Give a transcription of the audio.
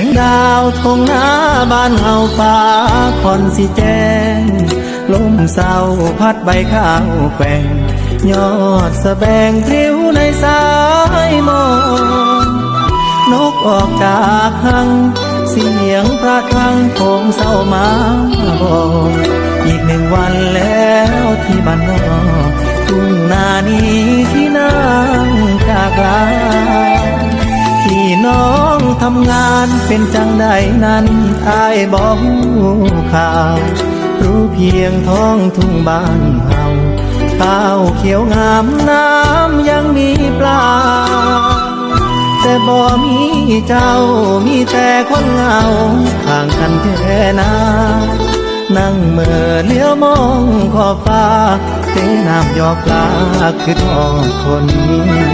งดาวทงหน้าบ้านเฮาฟ้าคอนสิแจ้ง ลมเศร้าพัดใบข้าวแกว่ง ยอดสะแบงพลิ้วในสายมองนกออกจากหัง เสียงพระคลังคงเศร้ามาบอกอีกหนึ่งวันแล้วที่บ้านนอกทุ่งนานี้ ทำงานเป็นจังใดนั้นอายบอกข่าว รู้เพียงท้องทุ่งบ้านเฮาข้าวเขียวงามน้ำยังมีปลา แต่บ่มีเจ้ามีแต่คนเหงาห่างกันแค่นานั่งเมื่อเลี้ยวมองขอบฟ้าเทน้ำหยอกปลาคือทอดคนมี